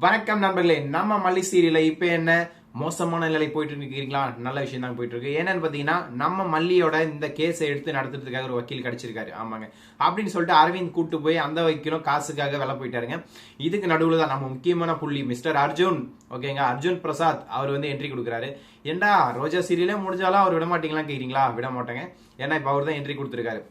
வணக்கம் நண்பர்களே நம்ம மல்லி சீரியல இப்ப என்ன மோசமான நிலை போயிட்டு இருக்கீங்களா? நல்ல விஷயம் தான் போயிட்டு இருக்கு. என்னன்னு பாத்தீங்கன்னா நம்ம மல்லியோட இந்த கேஸை எடுத்து நடத்துறதுக்காக ஒரு வக்கீல் கிடைச்சிருக்காரு. ஆமாங்க. அப்படின்னு சொல்லிட்டு அரவிந்த் கூட்டு போய் அந்த வக்கீலும் காசுக்காக வேலை போயிட்டாருங்க. இதுக்கு நடுவில் தான் நம்ம முக்கியமான புள்ளி மிஸ்டர் அர்ஜுன். ஓகேங்க. அர்ஜுன் பிரசாத் அவர் வந்து என்ட்ரி கொடுக்குறாரு. ஏண்டா ரோஜா சீரியலே முடிஞ்சாலும் அவர் விட மாட்டீங்களா கேக்குறீங்களா? விட மாட்டாங்க. ஏன்னா இப்போ அவர் தான் என்ட்ரி கொடுத்துருக்காரு.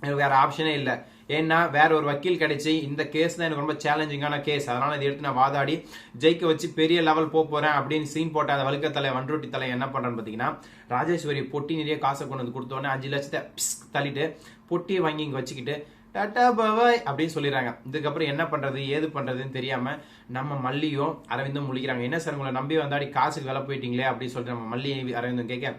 வேற ஆப்ஷனே இல்லை. ஏன்னா வேற ஒரு வக்கீல் கிடைச்சி இந்த கேஸ் தான் எனக்கு ரொம்ப சேலஞ்சிங்கான கேஸ் அதனால இதை எடுத்து நான் வாதாடி ஜெயிக்க வச்சு பெரிய லெவல் போக போறேன் அப்படின்னு சீன் போட்ட அந்த வழுக்க தலை வன்ரொட்டி தலை என்ன பண்றேன்னு பாத்தீங்கன்னா ராஜேஸ்வரி பொட்டி நிறைய காசை கொண்டு வந்து கொடுத்தோன்னே அஞ்சு லட்சத்தை தள்ளிட்டு பொட்டியை வாங்கி இங்க வச்சுக்கிட்டு டாட்டா பவாய் அப்படின்னு சொல்லிடுறாங்க. இதுக்கப்புறம் என்ன பண்றது ஏது பண்றதுன்னு தெரியாம நம்ம மல்லியும் அரவிந்தும் முழிக்கிறாங்க. என்ன சார் உங்களை நம்பி வந்தாடி காசுக்கு வேலை போயிட்டீங்களே அப்படின்னு சொல்லிட்டு நம்ம மல்லி அரவிந்தும் கேட்க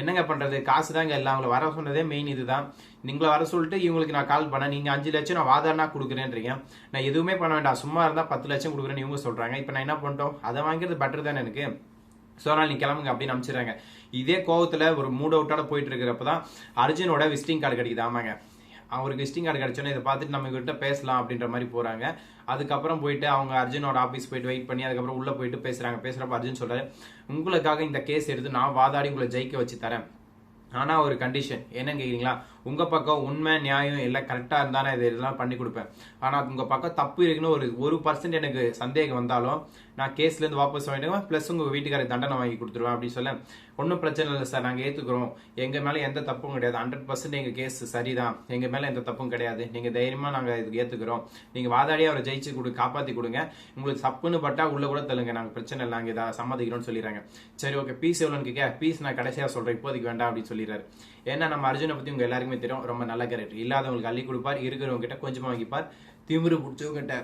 என்னங்க பண்றது? காசு தாங்க எல்லாம். அவங்களை வர சொன்னதே மெயின் இதுதான். நீங்களை வர சொல்லிட்டு இவங்களுக்கு நான் கால் பண்ணேன். நீங்க அஞ்சு லட்சம் நான் வாதாரணா கொடுக்குறேன்றீங்க. நான் எதுவுமே பண்ண வேண்டாம். சும்மா இருந்தா பத்து லட்சம் கொடுக்குறேன்னு இவங்க சொல்றாங்க. இப்போ நான் என்ன பண்ணிட்டோம்? அதை வாங்கிறது பெட்டர் தானே எனக்கு. ஸோ அதனால் நீ கிளம்புங்க அப்படின்னு அனுப்பிச்சிடுறாங்க. இதே கோவத்தில் ஒரு மூட் அவுட்டோட போயிட்டு இருக்கிறப்ப தான் அர்ஜுனோட விசிட்டிங் கார்டு கிடைக்குது. ஆமாங்க. அவருக்கு விசிட்டிங் கார்டு கிடைச்சோன்னே இதை பார்த்துட்டு நம்ம கிட்ட பேசலாம் அப்படின்ற மாதிரி போறாங்க. அதுக்கப்புறம் போயிட்டு அவங்க அர்ஜுனோட ஆஃபீஸ் போயிட்டு வெயிட் பண்ணி அதுக்கப்புறம் உள்ள போயிட்டு பேசுகிறாங்க பேசுகிறப்ப அர்ஜுன் சொல்கிறார் உங்களுக்காக இந்த கேஸ் எடுத்து நான் வாதாடி உங்களை ஜெயிக்க வச்சு தரேன். ஆனா ஒரு கண்டிஷன் என்னன்னு கேட்குறீங்களா உங்க பக்கம் உண்மை நியாயம் எல்லாம் கரெக்டாக இருந்தானே இது இதெல்லாம் பண்ணி கொடுப்பேன். ஆனால் உங்கள் பக்கம் தப்பு இருக்குன்னு ஒரு ஒரு பர்சன்ட் எனக்கு சந்தேகம் வந்தாலும் நான் கேஸ்லேருந்து வாபஸ் வாங்கிடுவேன் ப்ளஸ் உங்கள் வீட்டுக்காரருக்கு தண்டனை வாங்கி கொடுத்துருவேன் அப்படின்னு சொல்ல ஒன்றும் பிரச்சனை இல்லை சார் நாங்கள் ஏற்றுக்கிறோம் எங்கள் மேலே எந்த தப்பும் கிடையாது. ஹண்ட்ரட் பர்சன்ட் எங்கள் கேஸ் சரிதான். எங்கள் மேலே எந்த தப்பும் கிடையாது. நீங்கள் தைரியமாக நாங்கள் இதுக்கு ஏற்றுக்கிறோம் நீங்கள் வாதாடி அவரை ஜெயிச்சு கொடு காப்பாற்றி கொடுங்க. உங்களுக்கு தப்புன்னு பட்டா உள்ள கூட தள்ளுங்க. நாங்கள் பிரச்சனை இல்லை நாங்கள் இதை சம்மதிக்கிறோம்னு சொல்லிடுறாங்க. சரி ஓகே பீஸ் எவ்வளோன்னு கேட்க பீஸ் நான் கடைசியாக சொல்கிறேன் இப்போதைக்கு வேண்டாம் அப்படின்னு சொல்லிடுறாரு. ஏன்னா நம்ம அர்ஜுனை பற்றி உங்கள் எல்லாருக்கும் தெரியும் ரொம்ப நல்ல கேரக்டர் இல்லாதவங்களுக்கு அள்ளி கொடுப்பார் இருக்கிறவங்க கிட்ட கொஞ்சம் வாங்கிப்பார். திமிரு பிடிச்சவங்க கிட்ட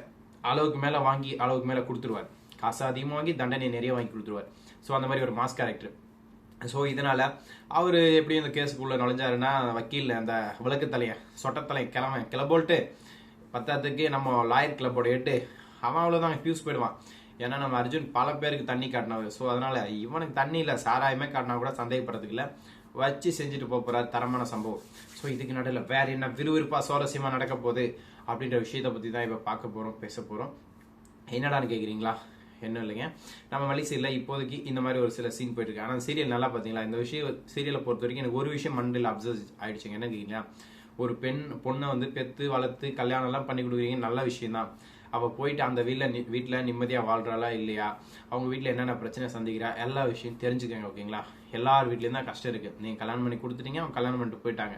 அளவுக்கு மேல வாங்கி அளவுக்கு மேல கொடுத்துருவார். காசு அதிகமாக வாங்கி தண்டனை நிறைய வாங்கி கொடுத்துருவார். ஸோ அந்த மாதிரி ஒரு மாஸ் கேரக்டர் ஸோ இதனால அவர் எப்படி இந்த கேஸுக்குள்ள நுழைஞ்சாருன்னா வக்கீல் அந்த விளக்குத்தலைய சொட்டத்தலையை கிளம்ப கிளப்போல்ட்டு பத்தாத்துக்கு நம்ம லாயர் கிளப்போட எட்டு அவன் அவ்வளோதான் ஃபியூஸ் போயிடுவான். ஏன்னா நம்ம அர்ஜுன் பல பேருக்கு தண்ணி காட்டினவர். ஸோ அதனால இவனுக்கு தண்ணி இல்லை சாராயமே காட்டினா கூட சந்தேகப்படுறதுக்கு இல்லை. வச்சு செஞ்சுட்டு போக போறாரு தரமான சம்பவம். ஸோ இதுக்கு நடுவில் வேற என்ன விறுவிறுப்பா சுவாரஸ்யமா நடக்க போகுது அப்படின்ற விஷயத்தை பத்தி தான் இப்போ பார்க்க போறோம் பேச போறோம். என்னடான்னு கேக்குறீங்களா? என்ன இல்லைங்க. நம்ம மலிசீரில் இப்போதைக்கு இந்த மாதிரி ஒரு சில சீன் போயிட்டு இருக்கு. ஆனால் சீரியல் நல்லா பார்த்தீங்களா இந்த விஷயம் சீரியலை பொறுத்த வரைக்கும் எனக்கு ஒரு விஷயம் மண்டில் அப்சர்வ் ஆயிடுச்சுங்க. என்ன கேட்குறீங்களா ஒரு பெண் பொண்ணை வந்து பெத்து வளர்த்து கல்யாணம் எல்லாம் பண்ணி கொடுக்குறீங்க நல்ல விஷயம் தான் அவள் போயிட்டு அந்த வீட்டில் வீட்டில் நிம்மதியாக வாழ்கிறாளா இல்லையா? அவங்க வீட்டில் என்னென்ன பிரச்சனை சந்திக்கிறா? எல்லா விஷயம் தெரிஞ்சுக்கோங்க ஓகேங்களா? எல்லார் வீட்லேயும் தான் கஷ்டம் இருக்குது நீங்கள் கல்யாணம் பண்ணி கொடுத்துட்டீங்க அவங்க கல்யாணம் பண்ணிட்டு போயிட்டாங்க.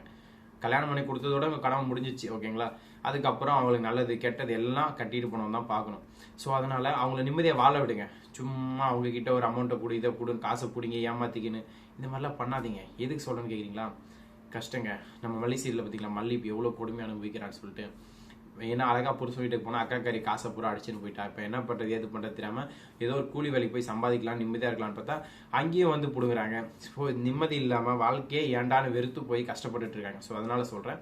கல்யாணம் பண்ணி கொடுத்ததோட உங்க கடமை முடிஞ்சிச்சு ஓகேங்களா? அதுக்கப்புறம் அவங்களுக்கு நல்லது கெட்டது எல்லாம் கட்டிட்டு போனவங்க தான் பார்க்கணும். ஸோ அதனால் அவங்கள நிம்மதியாக வாழ விடுங்க. சும்மா அவங்கக்கிட்ட ஒரு அமௌண்ட்டை கொடு இதை கொடுன்னு காசை பிடிங்க ஏமாத்திக்கின்னு. இந்த மாதிரிலாம் பண்ணாதீங்க. எதுக்கு சொல்கிறேன்னு கேட்குறீங்களா கஷ்டங்க. நம்ம மல்லி சீரியல் பார்த்தீங்களா மல்லி இப்போ எவ்வளோ கொடுமை அனுபவிக்கிறான்னு சொல்லிட்டு. ஏன்னா அழகாக புருஷன் வீட்டுக்கு போனால் அக்கா கறி காசை பூரா அடிச்சுன்னு போயிட்டா. இப்போ என்ன பண்ணுறது ஏது பண்ணுறது தெரியாமல் ஏதோ ஒரு கூலி வேலைக்கு போய் சம்பாதிக்கலாம் நிம்மதியாக இருக்கலாம்னு பார்த்தா அங்கேயும் வந்து பிடுங்குறாங்க. ஸோ நிம்மதி இல்லாமல் வாழ்க்கையே ஏண்டான்னு வெறுத்து போய் கஷ்டப்பட்டுட்டு இருக்காங்க. ஸோ அதனால் சொல்கிறேன்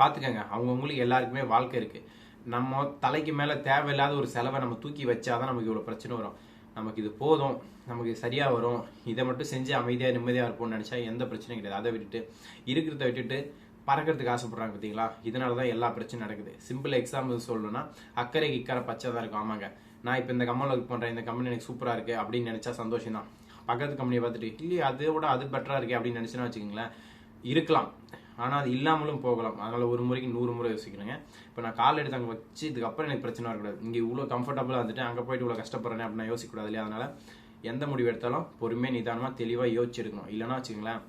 பார்த்துக்கங்க அவங்கவுங்களுக்கு எல்லாருக்குமே வாழ்க்கை இருக்குது நம்ம தலைக்கு மேலே தேவையில்லாத ஒரு செலவை நம்ம தூக்கி வச்சாதான் நமக்கு இவ்வளோ பிரச்சனை வரும். நமக்கு இது போதும் நமக்கு சரியாக வரும். இதை மட்டும் செஞ்சு அமைதியாக நிம்மதியாக இருப்போம்னு நினச்சா எந்த பிரச்சனையும் கிடையாது. அதை விட்டுட்டு இருக்கிறத விட்டுட்டு பறக்கிறதுக்கு ஆசைப்படுறாங்க பார்த்தீங்களா? இதனால தான் எல்லா பிரச்சனையும் நடக்குது. சிம்பிள் எக்ஸாம்பிள் சொல்லணும்னா அக்கறைக்கு இக்கரை பச்சை தான் இருக்கும். ஆமாங்க. நான் இப்போ இந்த கம்பெனியில் ஒர்க் பண்ணுறேன் இந்த கம்பெனி எனக்கு சூப்பராக இருக்குது அப்படின்னு நினச்சா சந்தோஷம் தான் பக்கத்து கம்பெனியை பார்த்துட்டு இல்லையே அதை விட அது பெட்டராக இருக்கே அப்படின்னு நினைச்சுன்னா வச்சுக்கோங்களேன் இருக்கலாம். ஆனால் அது இல்லாமலும் போகலாம். அதனால் ஒரு முறைக்கு நூறு முறை யோசிக்கிறேங்க. இப்போ நான் கால் எடுத்து அங்கே வச்சு இதுக்கப்புறம் எனக்கு பிரச்சனை வரக்கூடாது. இங்கே இவ்வளோ கம்ஃபர்டபுளாக வந்துட்டு அங்கே போயிட்டு இவ்வளோ கஷ்டப்படுறேன் அப்படின்னு யோசிக்கக்கூடாது இல்லையா? அதனால் எந்த முடிவு எடுத்தாலும் பொறுமையாக நிதானமாக தெளிவாக யோசிச்சு எடுக்கணும். இல்லைன்னா வச்சுங்களேன்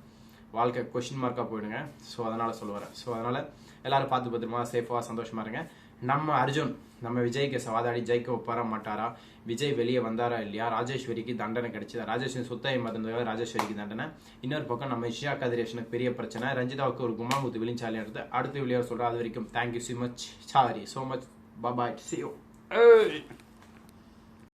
வாழ்க்கை கொஷின் மார்க்காக போயிடுங்க. ஸோ அதனால் சொல்ல வரேன். ஸோ அதனால் எல்லாரும் பார்த்து பத்திரமா சேஃபாக சந்தோஷமா இருங்க. நம்ம அர்ஜுன் நம்ம விஜய்க்கு சவாதாடி ஜெயிக்க ஒப்பாரா மாட்டாரா? விஜய் வெளியே வந்தாரா இல்லையா? ராஜேஸ்வரிக்கு தண்டனை கிடைச்சதா? ராஜேஸ்வரி சொத்தை மறந்ததாக ராஜேஸ்வரிக்கு தண்டனை. இன்னொரு பக்கம் நம்ம இஷா கதிரேஷனுக்கு பெரிய பிரச்சனை. ரஞ்சிதாவுக்கு ஒரு குமாங்குத்து விழிஞ்சாலி எடுத்து அடுத்த வெளியே சொல்கிறேன் அது வரைக்கும். Thank you so much sorry so much bye bye see you